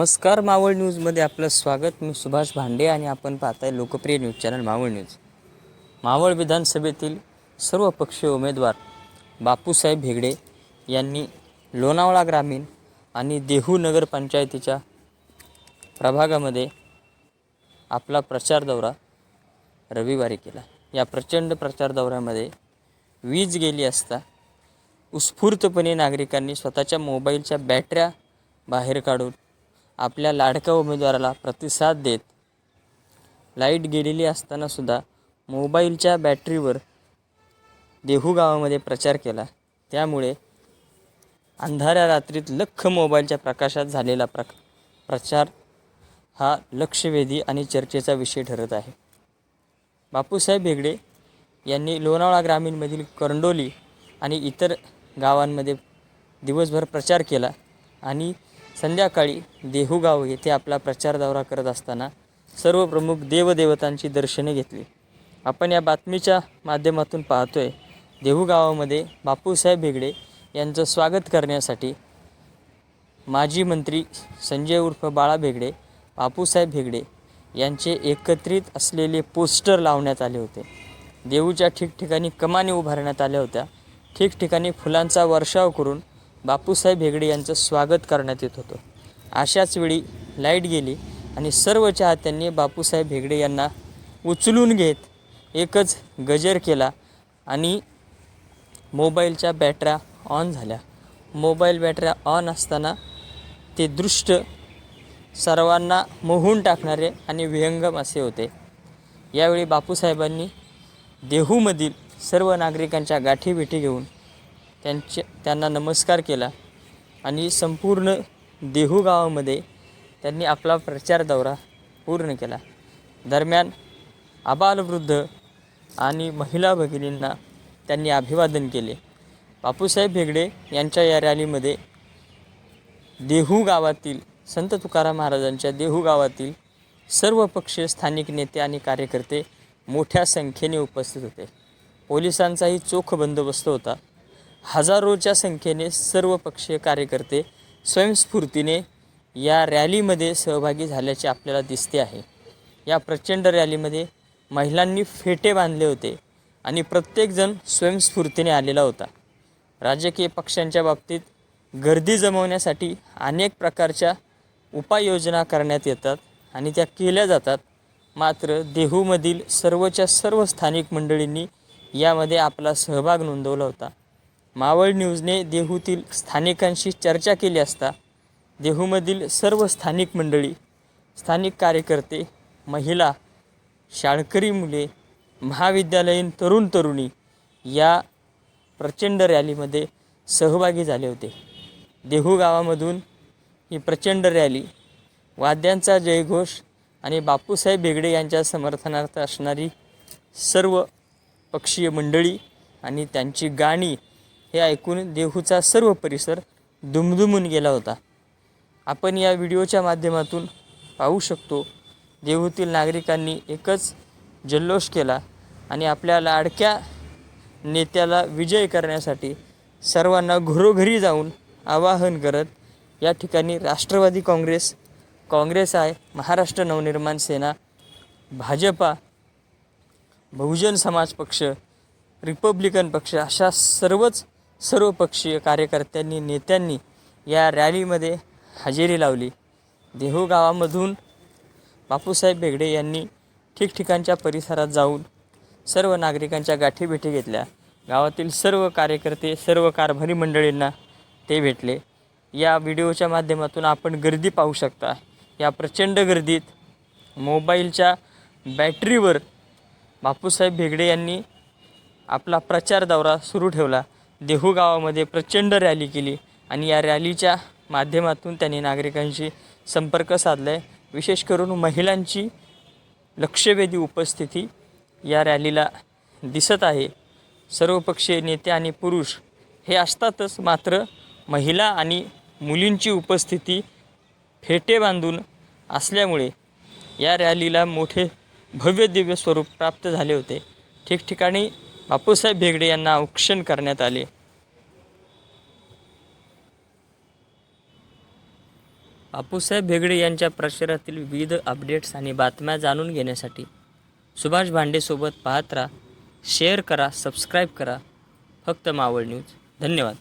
नमस्कार मावळ न्यूजमध्ये आपलं स्वागत. मी सुभाष भांडे आणि आपण पाहताय लोकप्रिय news channel Maval news. Maval विधानसभेतील सर्व पक्षीय उमेदवार बापूसाहेब भेगडे यांनी लोणावळा ग्रामीण आणि देहू नगरपंचायतीच्या प्रभागामध्ये आपला प्रचार दौरा रविवारी केला. या प्रचंड प्रचार दौऱ्यामध्ये वीज गेली असता उत्स्फूर्तपणे नागरिकांनी स्वतःच्या मोबाईलच्या बॅटऱ्या बाहेर काढून आपल्या लाडक्या उमेदवाराला प्रतिसाद देत. लाइट गेलेली असतानासुद्धा मोबाईलच्या बॅटरीवर देहू गावामध्ये प्रचार केला. त्यामुळे अंधाऱ्या रात्रीत लख मोबाईलच्या प्रकाशात झालेला प्र प्रचार हा लक्षवेधी आणि चर्चेचा विषय ठरत आहे. बापूसाहेब हेगडे यांनी लोणावळा ग्रामीणमधील करंडोली आणि इतर गावांमध्ये दिवसभर प्रचार केला आणि संध्याकाळी देहूगाव येथे आपला प्रचार दौरा करत असताना सर्व प्रमुख देवदेवतांची दर्शने घेतली. आपण या बातमीच्या माध्यमातून पाहतोय देहूगावामध्ये बापूसाहेब हेगडे यांचं स्वागत करण्यासाठी माजी मंत्री संजय उर्फ बाळा भेगडे बापूसाहेब भेगडे यांचे एकत्रित असलेले पोस्टर लावण्यात आले होते. देऊच्या ठिकठिकाणी कमानी उभारण्यात आल्या होत्या. ठिकठिकाणी फुलांचा वर्षाव करून बापूसाहेब भेगडे यांचं स्वागत करण्यात येत होतं. अशाच वेळी लाइट गेली आणि सर्व चाहत्यांनी बापूसाहेब भेगडे यांना उचलून घेत एकच गजर केला आणि मोबाईलच्या बॅटऱ्या ऑन झाल्या. मोबाईल बॅटऱ्या ऑन असताना ते दृष्ट सर्वांना मोहून टाकणारे आणि विहंगम असे होते. यावेळी बापूसाहेबांनी देहूमधील सर्व नागरिकांच्या गाठीभेटी घेऊन त्यांचे त्यांना नमस्कार केला आणि संपूर्ण देहू गावामध्ये त्यांनी आपला प्रचार दौरा पूर्ण केला. दरम्यान आबालवृद्ध आणि महिला भगिनींना त्यांनी अभिवादन केले. बापूसाहेब भेगडे यांच्या या रॅलीमध्ये देहू गावातील संत तुकाराम महाराजांच्या देहू गावातील सर्व पक्षीय स्थानिक नेते आणि कार्यकर्ते मोठ्या संख्येने उपस्थित होते. पोलिसांचाही चोख बंदोबस्त होता. हजारोच्या संख्येने सर्व पक्षीय कार्यकर्ते स्वयंस्फूर्तीने या रॅलीमध्ये सहभागी झाल्याचे आपल्याला दिसते आहे. या प्रचंड रॅलीमध्ये महिलांनी फेटे बांधले होते आणि प्रत्येकजण स्वयंस्फूर्तीने आलेला होता. राजकीय पक्षांच्या बाबतीत गर्दी जमवण्यासाठी अनेक प्रकारच्या उपाययोजना करण्यात येतात आणि त्या केल्या जातात. मात्र देहूमधील सर्वच्या सर्व स्थानिक मंडळींनी यामध्ये आपला सहभाग नोंदवला होता. मावळ न्यूजने देहूतील स्थानिकांशी चर्चा केली असता देहूमधील सर्व स्थानिक मंडळी स्थानिक कार्यकर्ते महिला शाळकरी मुले महाविद्यालयीन तरुण तरुणी या प्रचंड रॅलीमध्ये सहभागी झाले होते. देहू गावामधून ही प्रचंड रॅली वाद्यांचा जयघोष आणि बापूसाहेब बेगडे यांच्या समर्थनार्थ असणारी सर्व पक्षीय मंडळी आणि त्यांची गाणी हे ऐकून देहूचा सर्व परिसर दुमदुमून गेला होता. आपण या व्हिडिओच्या माध्यमातून पाहू शकतो देहूतील नागरिकांनी एकच जल्लोष केला आणि आपल्या लाडक्या नेत्याला विजय करण्यासाठी सर्वांना घरोघरी जाऊन आवाहन करत या ठिकाणी राष्ट्रवादी काँग्रेस काँग्रेस आहे महाराष्ट्र नवनिर्माण सेना भाजपा बहुजन समाज पक्ष रिपब्लिकन पक्ष अशा सर्वच सर्वपक्षीय कार्यकर्त्यांनी नेत्यांनी या रॅलीमध्ये हजेरी लावली. देहू गावामधून बापूसाहेब बेगडे यांनी ठिकठिकाणच्या परिसरात जाऊन सर्व नागरिकांच्या गाठीभेटी घेतल्या. गावातील सर्व कार्यकर्ते सर्व कारभारी मंडळींना ते भेटले. या व्हिडिओच्या माध्यमातून आपण गर्दी पाहू शकता. या प्रचंड गर्दीत मोबाईलच्या बॅटरीवर बापूसाहेब भेगडे यांनी आपला प्रचार दौरा सुरू ठेवला. देहू गावामध्ये प्रचंड रॅली केली आणि या रॅलीच्या माध्यमातून त्यांनी नागरिकांशी संपर्क साधला आहे विशेष करून महिलांची लक्षवेधी उपस्थिती या रॅलीला दिसत आहे. सर्वपक्षीय नेते आणि पुरुष हे असतातच मात्र महिला आणि मुलींची उपस्थिती फेटे बांधून असल्यामुळे या रॅलीला मोठे भव्य दिव्य स्वरूप प्राप्त झाले होते. ठिकठिकाणी बापूसाहेब भेगडे यांना औक्षण करण्यात आले. बापूसाहेब भेगडे यांच्या प्रचारातील विविध अपडेट्स आणि बातम्या जाणून घेण्यासाठी सुभाष भांडेसोबत पाहत राहा शेअर करा सबस्क्राईब करा. फक्त मावळ न्यूज धन्यवाद.